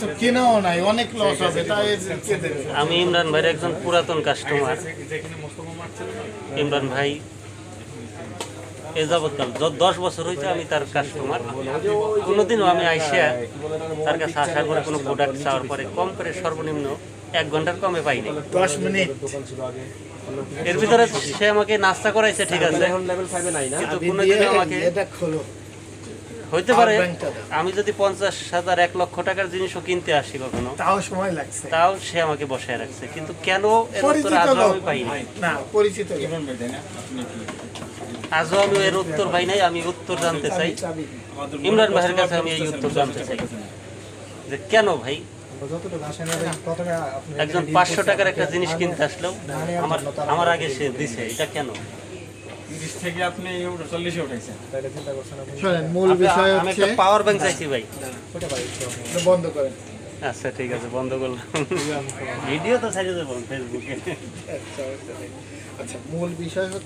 তো কেনাও নাই অনেক লস হবে তাই আমি ইমরান ভাইয়ের একজন পুরাতন কাস্টমার ইমরান ভাই এ যাবৎকাল দশ বছর হয়েছে আমি তার কাস্টমার কোনোদিনও আমি আইসিয়া তার কাছে আসার পরে কোনো প্রোডাক্ট চাওয়ার পরে কম করে সর্বনিম্ন এক ঘণ্টার কমে পাইনি দশ মিনিট। এর ভিতরে সে আমাকে নাস্তা করাইছে ঠিক আছে। কিন্তু কোনোদিনও আমাকে এটা খোলো। হইতে পারে। আমি যদি পঞ্চাশ হাজার এক লক্ষ টাকার জিনিসও কিনতে আসি কখনো তাও সময় লাগছে। তাও সে আমাকে বসায় রাখছে। কিন্তু কেন এর উত্তর পরিচিত আজও আমি পাইনি না পরিচিত আজও আমি এর উত্তর পাই নাই আমি উত্তর জানতে চাই। ইমরান ভাইয়ের কাছে আমি এই উত্তর জানতে চাই। যে কেন ভাই? একজন পাঁচশো টাকার একটা জিনিস কিনতে আসলেও আমার আমার আগে সে দিছে এটা কেন? থেকে আপনি চল্লিশে উঠেছেন। শোনেন মূল বিষয় আমি একটা পাওয়ার ব্যাংক চাইছি ভাই। বন্ধ করেন। আচ্ছা ঠিক আছে বন্ধ করলাম। ভিডিও তো ছাড়িয়ে দেবো ফেসবুকে আচ্ছা মূল বিষয় হচ্ছে